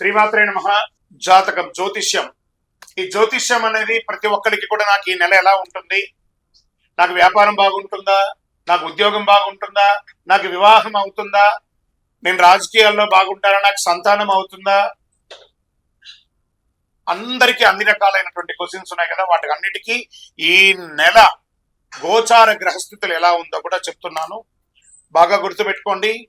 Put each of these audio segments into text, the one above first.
శ్రీమాత్రే నమ. జాతకం జ్యోతిష్యం. ఈ జ్యోతిష్యం అనేది ప్రతి ఒక్కరికి కూడా నాకు ఈ నెల ఎలా ఉంటుంది? నాకు వ్యాపారం బాగుంటుందా? నాకు ఉద్యోగం బాగుంటుందా? నాకు వివాహం అవుతుందా? నేను రాజకీయాల్లో బాగుంటానా? నాకు సంతానం అవుతుందా? అందరికీ అన్ని రకాలైనటువంటి క్వశ్చన్స్ ఉన్నాయి కదా. వాటికి అన్నిటికీ ఈ నెల గోచార గ్రహస్థితులు ఎలా ఉందో కూడా చెప్తున్నాను. బాగా గుర్తుపెట్టుకోండి.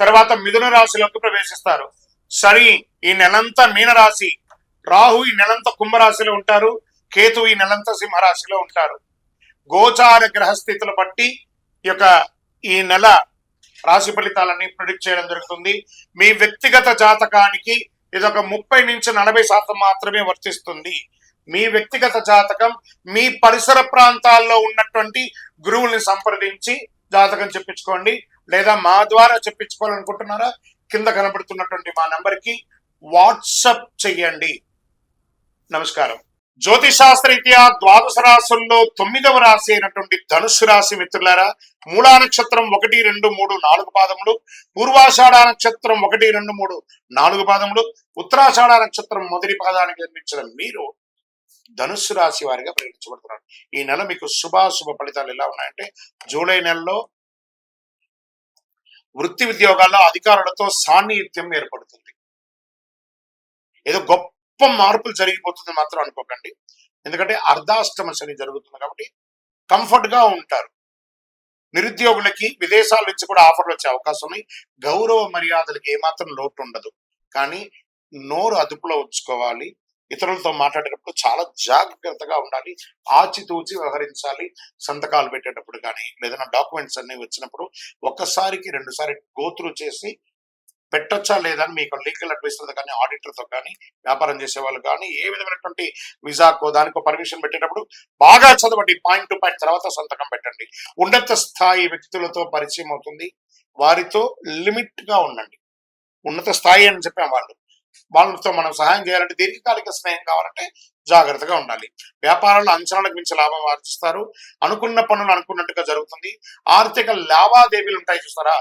తర్వాత మిథున రాశిలోకి ప్రవేశిస్తారు. శని ఈ నెలంతా మీనరాశి. రాహు ఈ నెలంతా కుంభరాశిలో ఉంటారు. కేతు ఈ నెలంతా సింహరాశిలో ఉంటారు. గోచార గ్రహస్థితులు బట్టి ఈ యొక్క ఈ నెల రాశి ఫలితాలన్నీ ప్రిడిక్ట్ చేయడం జరుగుతుంది. మీ వ్యక్తిగత జాతకానికి ఇది ఒక ముప్పై నుంచి నలభై శాతం మాత్రమే వర్తిస్తుంది. మీ వ్యక్తిగత జాతకం మీ పరిసర ప్రాంతాల్లో ఉన్నటువంటి గురువుల్ని సంప్రదించి జాతకం చెప్పించుకోండి. లేదా మా ద్వారా చెప్పించుకోవాలనుకుంటున్నారా? కింద కనబడుతున్నటువంటి మా నంబర్కి వాట్సప్ చెయ్యండి. నమస్కారం. జ్యోతిశాస్త్రరీత్యా ద్వాదశ రాశుల్లో తొమ్మిదవ రాశి అయినటువంటి ధనుసు రాశి మిత్రులారా మూలా నక్షత్రం ఒకటి రెండు మూడు నాలుగు పాదములు పూర్వాషాఢ నక్షత్రం ఒకటి రెండు మూడు నాలుగు పాదములు ఉత్తరాషాఢ నక్షత్రం మొదటి పాదానికి జన్మించిన మీరు ధనుస్సు రాశి వారిగా పరిగణించబడుతున్నారు ఈ నెల మీకు శుభాశుభ ఫలితాలు ఎలా ఉన్నాయంటే జూలై నెలలో వృత్తి ఉద్యోగాల్లో అధికారులతో సాన్నిహిత్యం ఏర్పడుతుంది. ఏదో గొప్ప మార్పులు జరిగిపోతుంది మాత్రం అనుకోకండి. ఎందుకంటే అర్ధాష్టమ శని జరుగుతుంది కాబట్టి కంఫర్ట్గా ఉంటారు. నిరుద్యోగులకి విదేశాల నుంచి కూడా ఆఫర్లు వచ్చే అవకాశం ఉన్నాయి. గౌరవ మర్యాదలకు ఏమాత్రం లోటు ఉండదు. కానీ నోరు అదుపులో ఉంచుకోవాలి. ఇతరులతో మాట్లాడేటప్పుడు చాలా జాగ్రత్తగా ఉండాలి ఆచితూచి వ్యవహరించాలి సంతకాలు పెట్టేటప్పుడు కానీ లేదన్నా డాక్యుమెంట్స్ అన్ని వచ్చినప్పుడు ఒక్కసారికి రెండుసారి గోత్రు చేసి పెట్టొచ్చా లేదా అని మీకు లీగల్ అడ్వైజర్ కానీ ఆడిటర్తో కానీ వ్యాపారం చేసే వాళ్ళు కానీ ఏ విధమైనటువంటి విజాకో దానికో పర్మిషన్ పెట్టేటప్పుడు బాగా చదవండి. పాయింట్ టు పాయింట్ తర్వాత సంతకం పెట్టండి. ఉన్నత స్థాయి వ్యక్తులతో పరిచయం అవుతుంది. వారితో లిమిట్గా ఉండండి. ఉన్నత స్థాయి అని చెప్పాం వాళ్ళు. వాళ్ళతో మనం సహాయం చేయాలంటే దీర్ఘకాలిక స్నేహం కావాలంటే జాగ్రత్తగా ఉండాలి. వ్యాపారాల్లో అంచనాలకు మించి లాభం ఆర్జిస్తారు. అనుకున్న పనులు అనుకున్నట్టుగా జరుగుతుంది. ఆర్థిక లావాదేవీలు ఉంటాయి చూస్తారా?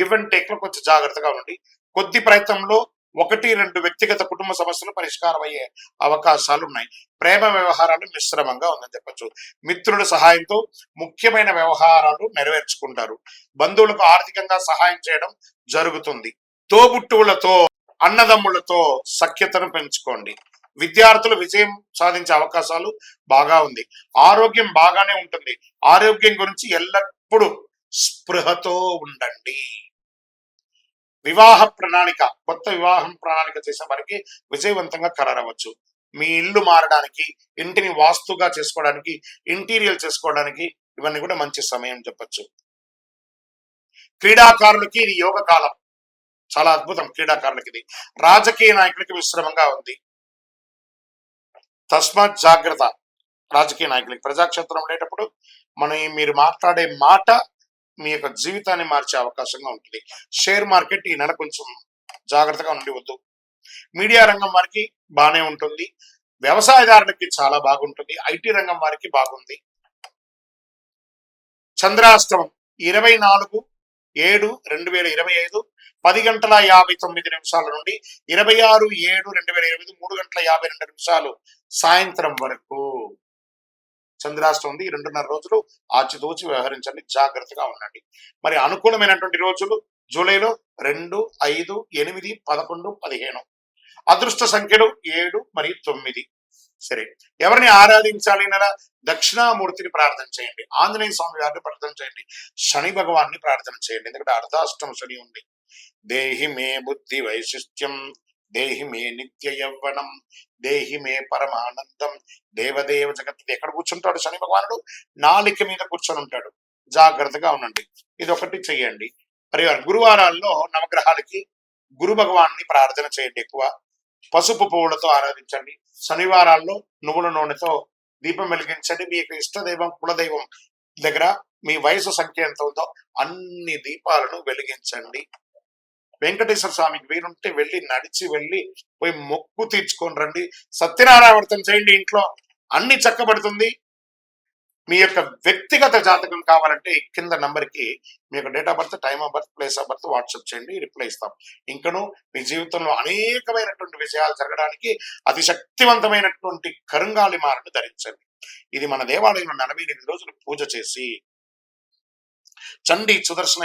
గివ్ అండ్ టేక్లో కొంచెం జాగ్రత్తగా ఉండండి. కొద్ది ప్రయత్నంలో ఒకటి రెండు వ్యక్తిగత కుటుంబ సమస్యలు పరిష్కారం అయ్యే అవకాశాలు ఉన్నాయి. ప్రేమ వ్యవహారాలు మిశ్రమంగా ఉందని చెప్పొచ్చు. మిత్రుల సహాయంతో ముఖ్యమైన వ్యవహారాలు నెరవేర్చుకుంటారు. బంధువులకు ఆర్థికంగా సహాయం చేయడం జరుగుతుంది. తోబుట్టువులతో అన్నదమ్ములతో సఖ్యతను పెంచుకోండి. విద్యార్థులు విజయం సాధించే అవకాశాలు బాగా ఉంది. ఆరోగ్యం బాగానే ఉంటుంది. ఆరోగ్యం గురించి ఎల్లప్పుడూ స్పృహతో ఉండండి. వివాహ ప్రణాళిక కొత్త వివాహం ప్రణాళిక చేసే వారికి విజయవంతంగా ఖరారవచ్చు మీ ఇల్లు మారడానికి ఇంటిని వాస్తుగా చేసుకోవడానికి ఇంటీరియర్ చేసుకోవడానికి ఇవన్నీ కూడా మంచి సమయం చెప్పచ్చు. క్రీడాకారులకి ఇది యోగ కాలం. చాలా అద్భుతం క్రీడాకారులకి ఇది. రాజకీయ నాయకులకి విశ్రమంగా ఉంది. తస్మాత్ జాగ్రత్త రాజకీయ నాయకులకి. ప్రజాక్షేత్రం ఉండేటప్పుడు మనం మీరు మాట్లాడే మాట మీ యొక్క జీవితాన్ని మార్చే అవకాశంగా ఉంటుంది. షేర్ మార్కెట్ ఈ నెల కొంచెం జాగ్రత్తగా ఉండవద్దు మీడియా రంగం వారికి బాగానే ఉంటుంది. వ్యవసాయదారులకి చాలా బాగుంటుంది. ఐటీ రంగం వారికి బాగుంది. చంద్రాష్టమం ఇరవై నాలుగు ఏడు రెండు వేల ఇరవై ఐదు పది గంటల యాభై తొమ్మిది నిమిషాల నుండి ఇరవై ఆరు ఏడు రెండు వేల ఇరవై మూడు గంటల యాభై రెండు నిమిషాలు సాయంత్రం వరకు. చంద్రాష్టం ఉంది. రెండున్నర రోజులు ఆచితూచి వ్యవహరించండి. జాగ్రత్తగా ఉండండి. మరి అనుకూలమైనటువంటి రోజులు జూలైలో రెండు ఐదు ఎనిమిది పదకొండు పదిహేను. అదృష్ట సంఖ్యలు ఏడు మరియు తొమ్మిది. సరే. ఎవరిని ఆరాధించాలి నెల దక్షిణామూర్తిని ప్రార్థన చేయండి. ఆంజనేయ స్వామి గారిని ప్రార్థన చేయండి. శని భగవాన్ని ప్రార్థన చేయండి. ఎందుకంటే అర్ధాష్టమ శని ఉంది. దేహి మే బుద్ధి వైశిష్ట్యం దేహి మే నిత్య యవ్వనం దేహి మే పరమానందం దేవదేవ జగత్తు ఎక్కడ కూర్చుంటాడు శని భగవానుడు? నాలిక మీద కూర్చొని ఉంటాడు. జాగ్రత్తగా ఉండండి. ఇది ఒకటి చెయ్యండి పరివారం గురువారాల్లో నవగ్రహాలకి గురు భగవాన్ని ప్రార్థన చేయండి ఎక్కువ. పసుపు పువ్వులతో ఆరాధించండి. శనివారాల్లో నువ్వుల నూనెతో దీపం వెలిగించండి. మీ యొక్క ఇష్టదైవం కులదైవం దగ్గర మీ వయసు సంఖ్య ఎంత ఉందో అన్ని దీపాలను వెలిగించండి. వెంకటేశ్వర స్వామికి వీరుంటే వెళ్ళి నడిచి వెళ్ళి పోయి మొక్కు తీర్చుకొని రండి. సత్యనారాయణ వ్రతం చేయండి ఇంట్లో. అన్ని చక్కబడుతుంది. మీ యొక్క వ్యక్తిగత జాతకం కావాలంటే కింద నంబర్కి మీ యొక్క date of birth time of birth place of birth WhatsApp చేయండి రిప్లై ఇస్తాం. ఇంకను మీ జీవితంలో అనేకమైనటువంటి విషయాలు జరగడానికి అతి శక్తివంతమైనటువంటి కరుంగాలి మాలను ధరించండి. ఇది మన దేవాలయంలో నలభై ఎనిమిది రోజులు పూజ చేసి చండి సుదర్శన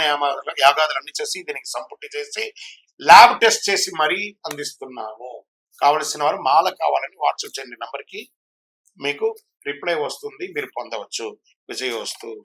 యాగాదులు అన్ని చేసి దీనికి సంపుటి చేసి ల్యాబ్ టెస్ట్ చేసి మరీ అందిస్తున్నాము. కావలసిన వారు మాల కావాలని వాట్సాప్ చేయండి నంబర్కి. మీకు రిప్లై వస్తుంది మీరు పొందవచ్చు. విజయ వస్తు